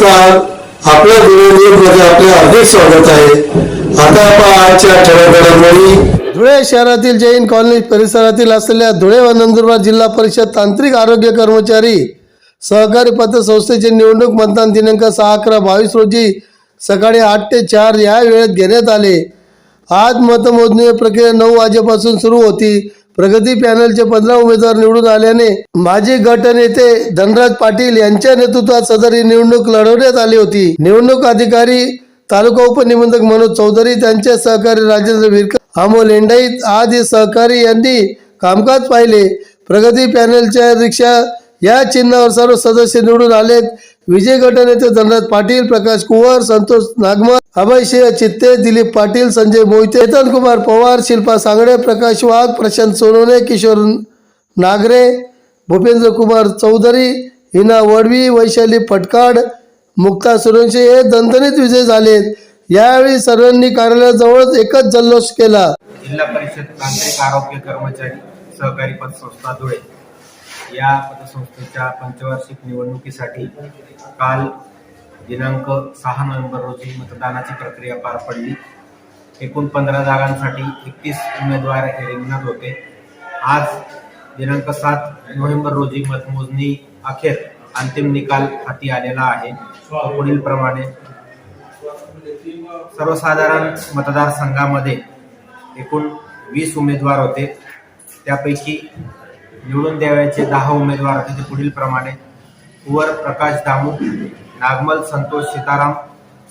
नमस्कार. आपल्या मध्ये आपले हार्दिक स्वागत आहे. आता आपण आजच्या ठळक धुळे शहरातील जैन कॉलनी परिसरातील असलेल्या धुळे व नंदुरबार जिल्हा परिषद तांत्रिक आरोग्य कर्मचारी सहकारी पतसंस्थेचे निवडणूक मतदान दिनांक सहा अकरा बावीस रोजी सकाळी आठ ते चार या वेळेत घेण्यात आले. आज मतमोजणी प्रक्रिया नऊ वाजेपासून सुरू होती. प्रगती पॅनलचे पंधरा उमेदवार निवडून आल्याने माजी गट नेते धनराज पाटील यांच्या नेतृत्वात सदर ही निवडणूक लढवण्यात आली होती. निवडणूक अधिकारी तालुका उपनिबंधक मनोज चौधरी त्यांचे सहकारी राजेंद्र विरकर अमोल लेंडाईत आदी सहकारी यांनी कामकाज पाहिले. प्रगती पॅनलच्या रिक्षा या चिन्हावर सर्व सदस्य निवडून आलेत. विजय गटनेते धनराज पाटील प्रकाश कुंवर संतोष नागमर अभय सिंह चित्ते दिलीप पाटील संजय मोहिते चेतन कुमार पवार शिल्पा सांगडे प्रकाश वाघ प्रशांत सोनवणे किशोर नागरे भूपेंद्र कुमार चौधरी हिना वडवी वैशाली फटकाड मुक्ता सुरवंशी हे दणदणीत विजय झालेत. यावेळी सर्वांनी कार्यालयाजवळच एकच जल्लोष केला. जिल्हा परिषद तांत्रिक आरोग्य कर्मचारी सहकारी पतसंस्था धुळे. या पतसंस्थेच्या पंचवार्षिक निवडणुकीसाठी काल दिनांक सहा नोव्हेंबर रोजी मतदानाची प्रक्रिया पार पडली. एकूण पंधरा जागांसाठी एकतीस उमेदवार हे रिंगणात होते. आज दिनांक सात नोव्हेंबर रोजी मतमोजणी अखेर अंतिम निकाल हाती आलेला आहे. पुढील प्रमाणे सर्वसाधारण मतदारसंघामध्ये एकूण वीस उमेदवार होते. त्यापैकी निवडून द्यावयाचे दहा उमेदवार तिथे पुढील प्रमाणे. कुवर प्रकाश दामू नागमल संतोष सीताराम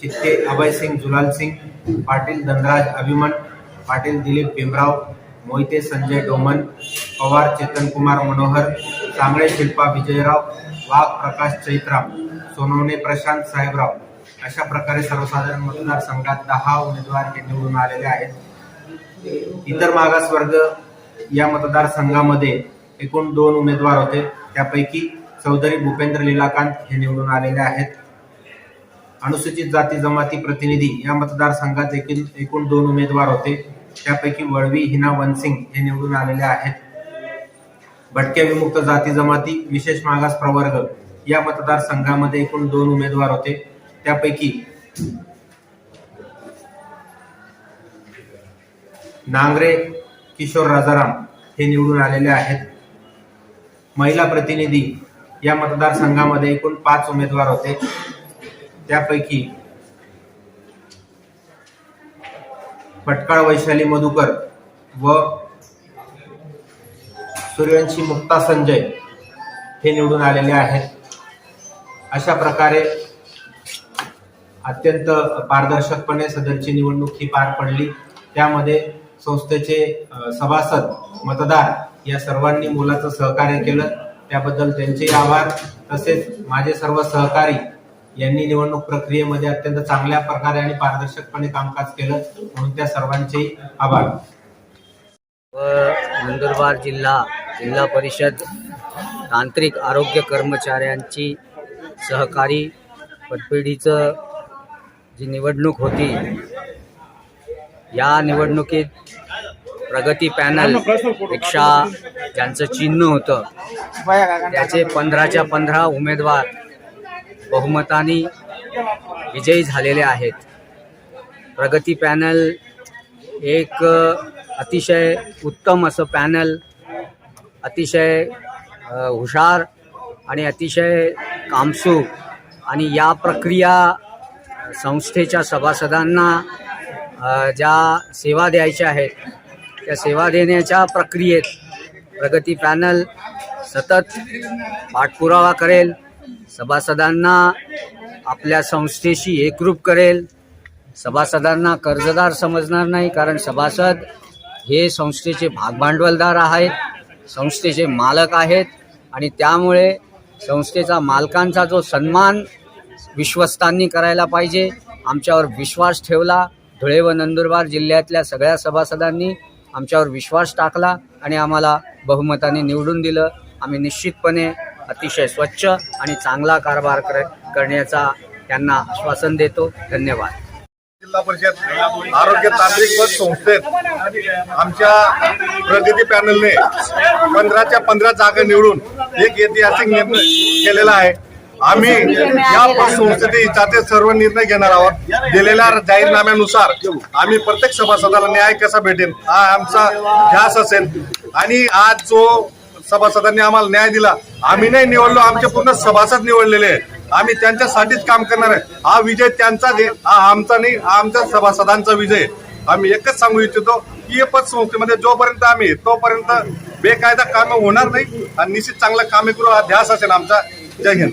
चित्ते अभयसिंग जुलालसिंग पाटील धनराज अभिमन पाटील दिलीप भीमराव मोहिते संजय डोमन पवार चेतन कुमार मनोहर सांगळे शिल्पा विजयराव वाघ प्रकाश चैत्राम सोनवणे प्रशांत साहेबराव. अशा प्रकारे सर्वसाधारण मतदारसंघात दहा उमेदवार हे निवडून आलेले आहेत. इतर मागासवर्ग या मतदारसंघामध्ये एकूण दोन उमेदवार होते. त्यापैकी चौधरी भूपेंद्र लीलाकांत हे निवडून आलेले आहेत. अनुसूचित जाती जमाती प्रतिनिधी या मतदारसंघात देखील एकूण दोन उमेदवार होते. त्यापैकी वळवी हिना वनसिंग हे निवडून आलेले आहेत. भटक्या विमुक्त जाती जमाती विशेष मागास प्रवर्ग या मतदारसंघामध्ये एकूण दोन उमेदवार होते. त्यापैकी नांगरे किशोर राजाराम हे निवडून आलेले आहेत. महिला प्रतिनिधी या मतदारसंघामध्ये एकूण पाच उमेदवार होते. त्यापैकी पटकाळ वैशाली मधुकर व सूर्यवंशी मुक्ता संजय हे निवडून आलेले आहेत. अशा प्रकारे अत्यंत पारदर्शकपणे सदरची निवडणूक ही पार पडली. त्यामध्ये संस्थेचे सभासद मतदार या सर्वांनी मुलाचं सहकार्य केलं. त्याबद्दल त्यांचे आभार. तसेच माझे सर्व सहकारी यांनी निवडणूक प्रक्रियेमध्ये अत्यंत चांगल्या प्रकारे आणि पारदर्शकपणे कामकाज केलं. म्हणून त्या सर्वांचे आभार. व नंदुरबार जिल्हा जिल्हा परिषद तांत्रिक आरोग्य कर्मचाऱ्यांची सहकारी पतपेढीचं जी निवडणूक होती या निवडणुकीत प्रगती पॅनल रिक्षा ज्यांचं चिन्ह होतं त्याचे पंधराच्या पंधरा उमेदवार बहुमताने विजयी झालेले आहेत. प्रगती पॅनल एक अतिशय उत्तम असं पॅनल अतिशय हुशार आणि अतिशय कामसूक आणि या प्रक्रिया संस्थेच्या सभासदांना ज्या सेवा द्यायच्या आहेत त्या सेवा देण्याच्या प्रक्रियेत प्रगती पॅनल सतत पाठपुरावा करेल. सभासदांना आपल्या संस्थेशी एकरूप करेल. सभासदांना कर्जदार समजणार नाही कारण सभासद हे संस्थेचे भागभांडवलदार आहेत संस्थेचे मालक आहेत आणि त्यामुळे संस्थेचा मालकांचा जो सन्मान विश्वस्तांनी करायला पाहिजे आमच्यावर विश्वास ठेवला. धुळे व नंदुरबार जिल्ह्यातल्या सगळ्या सभासदांनी आमच्यावर विश्वास टाकला आणि आम्हाला बहुमताने निवडून दिलं. आम्ही निश्चितपणे अतिशय स्वच्छ आणि चांगला कारभार कर करण्याचा त्यांना आश्वासन देतो. धन्यवाद. जिल्हा परिषद आरोग्य तांत्रिक पद संस्थेत आमच्या प्रगती पॅनलने पंधराच्या पंधरा जागा निवडून एक ऐतिहासिक निर्णय केलेला आहे. आम्ही या पतसंस्थेच्या हिताचे सर्व निर्णय घेणार आहोत. दिलेल्या जाहीरनाम्यानुसार आम्ही प्रत्येक सभासदाला न्याय कसा भेटेल हा आमचा ध्यास असेल. आणि आज जो सभासदांनी आम्हाला न्याय दिला आम्ही नाही निवडलो आमचे पूर्ण सभासद निवडलेले आहे आम्ही त्यांच्यासाठीच काम करणार आहे. हा विजय त्यांचाच आहे हा आमचा नाही हा आमच्या सभासदांचा विजय. आम्ही एकच सांगू इच्छितो की पतसंस्थेमध्ये जोपर्यंत आम्ही तोपर्यंत बेकायदा काम होणार नाही. आणि निश्चित चांगलं कामे करू हा ध्यास असेल आमचा. जय हिंद.